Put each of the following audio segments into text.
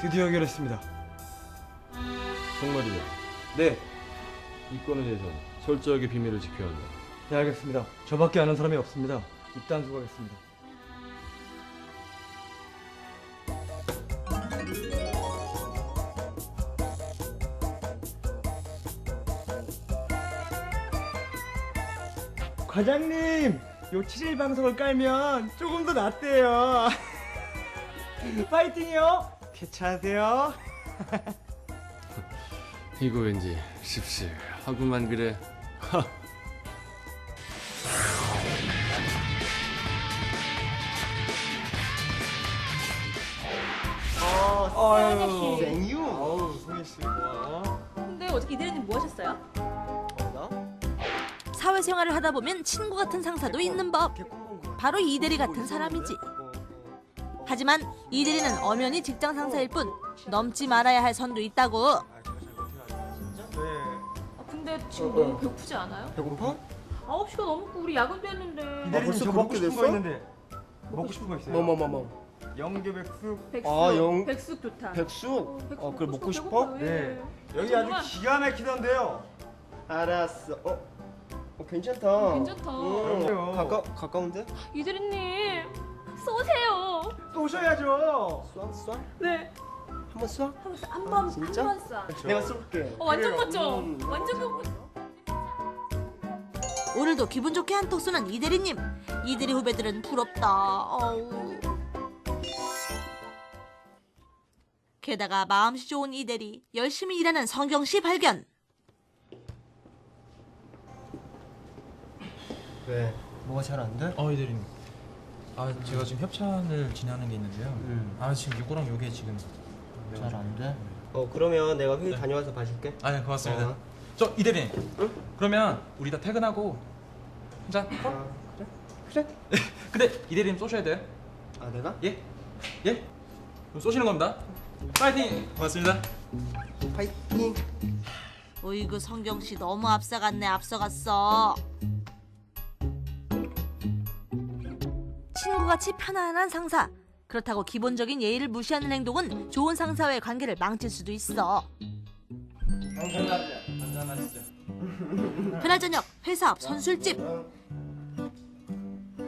드디어 해결했습니다. 정말이냐? 네, 이 건에 대해서는 철저하게 비밀을 지켜야 한다. 네 알겠습니다. 저밖에 아는 사람이 없습니다. 입단 수고하겠습니다. 과장님, 요 7일 방송을 깔면 조금 더 낫대요. 파이팅이요. 개차하세요. 이거 왠지 씁쓸하구만 그래. 아유, 생유. 아우, 송혜 씨 고마워. 근데 어저께 이대리님 뭐 하셨어요? 나? 사회생활을 하다 보면 친구 같은 상사도 있는 법. 바로 이대리 같은 사람이지. 하지만 이대리는 엄연히 직장 상사일 뿐 넘지 말아야 할 선도 있다고. 네. 아, 근데 지금 너무 배고프지 않아요? 배고파? 9시가 넘었고 우리 야근도 했는데 벌써 저 먹고 그렇게 싶은 거 됐어? 있는데 먹고 싶은 거 있어요? 뭐뭐뭐뭐. 영계백숙 백숙, 아, 영- 백숙 좋다 백숙. 어, 백숙 어, 그걸 먹고 싶어? 배고파요, 예. 네. 여기 정말. 아주 기가 막히던데요. 알았어. 어, 어 괜찮다. 괜찮다. 음. 가까 가까운데? 이대리님 쏘세요 또 오셔야죠. 쏴 쏴. 네 한번 쏴. 한번 진짜? 한번 쏴 내가 쏠게. 어, 완전. 멋져 음. 완전 멋져 오늘도 기분 좋게 한턱 쏘는 이대리님. 이대리 후배들은 부럽다. 어우. 게다가 마음씨 좋은 이대리, 열심히 일하는 성경 씨 발견. 왜? 뭐가 잘 안 돼? 어, 이대리님. 아, 제가 지금 협찬을 진행하는 게 있는데요. 음. 아, 지금 요거랑 요게 지금 잘 안 돼? 어 그러면 내가 회의 다녀와서 봐줄게. 아, 네, 고맙습니다. 어. 저 이 대리님. 응? 그러면 우리 다 퇴근하고 한잔 할까? 아, 그래? 그래? 근데 이 대리님 쏘셔야 돼요. 아 내가? 예? 예? 그럼 쏘시는 겁니다. 파이팅! 고맙습니다. 파이팅. 어이구 성경 씨 너무 앞서갔네 앞서갔어. 친구같이 편안한 상사. 그렇다고 기본적인 예의를 무시하는 행동은 좋은 상사와의 관계를 망칠 수도 있어. 한잔하시죠. 그날 저녁 회사 앞 선술집.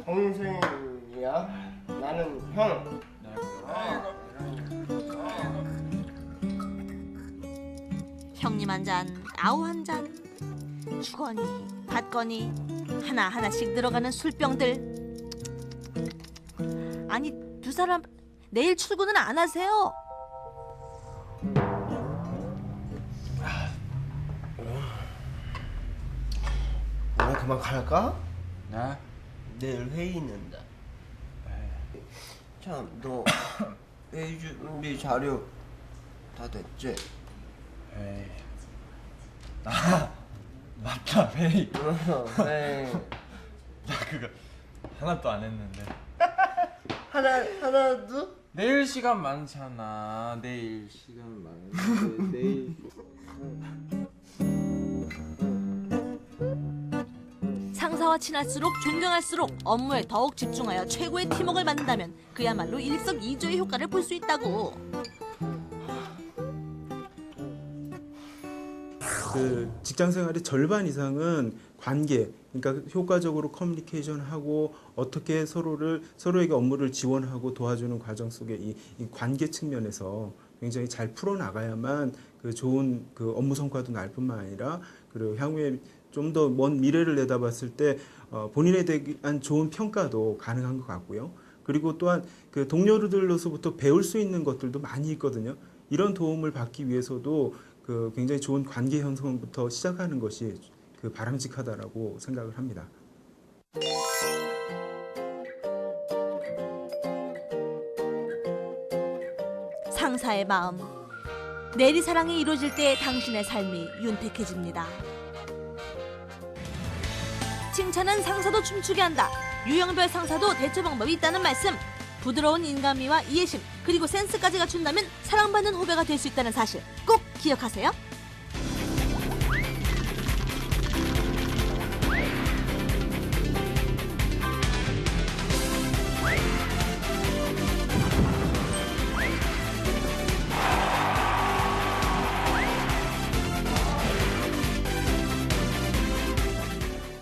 동생이야. 나는 형. 형님 한 잔, 아우 한 잔. 주거니, 받거니 하나 하나씩 늘어가는 술병들. 아니 두 사람 내일 출근은 안 하세요? 오늘 그만 갈까? 나? 내일 회의 있는데. 참, 너 회의 준비 자료 다 됐지? 에이. 아, 맞다, 베이. 네. 나 그거 하나도 안 했는데. 하나 하나도? 내일 시간 많잖아. 내일 시간 많은데 내일 상사와 친할수록 존경할수록 업무에 더욱 집중하여 최고의 팀워크를 만든다면 그야말로 일석이조의 효과를 볼 수 있다고. 그 직장 생활의 절반 이상은 관계, 그러니까 효과적으로 커뮤니케이션하고 어떻게 서로를 서로에게 업무를 지원하고 도와주는 과정 속에 이, 이 관계 측면에서 굉장히 잘 풀어 나가야만 그 좋은 그 업무 성과도 날 뿐만 아니라 그리고 향후에 좀 더 먼 미래를 내다봤을 때 어, 본인에 대한 좋은 평가도 가능한 것 같고요. 그리고 또한 그 동료들로서부터 배울 수 있는 것들도 많이 있거든요. 이런 도움을 받기 위해서도 그 굉장히 좋은 관계 형성부터 시작하는 것이 그 바람직하다라고 생각을 합니다. 상사의 마음. 내리 사랑이 이루어질 때 당신의 삶이 윤택해집니다. 칭찬은 상사도 춤추게 한다. 유형별 상사도 대처 방법이 있다는 말씀. 부드러운 인간미와 이해심 그리고 센스까지 갖춘다면 사랑받는 후배가 될 수 있다는 사실 꼭 기억하세요.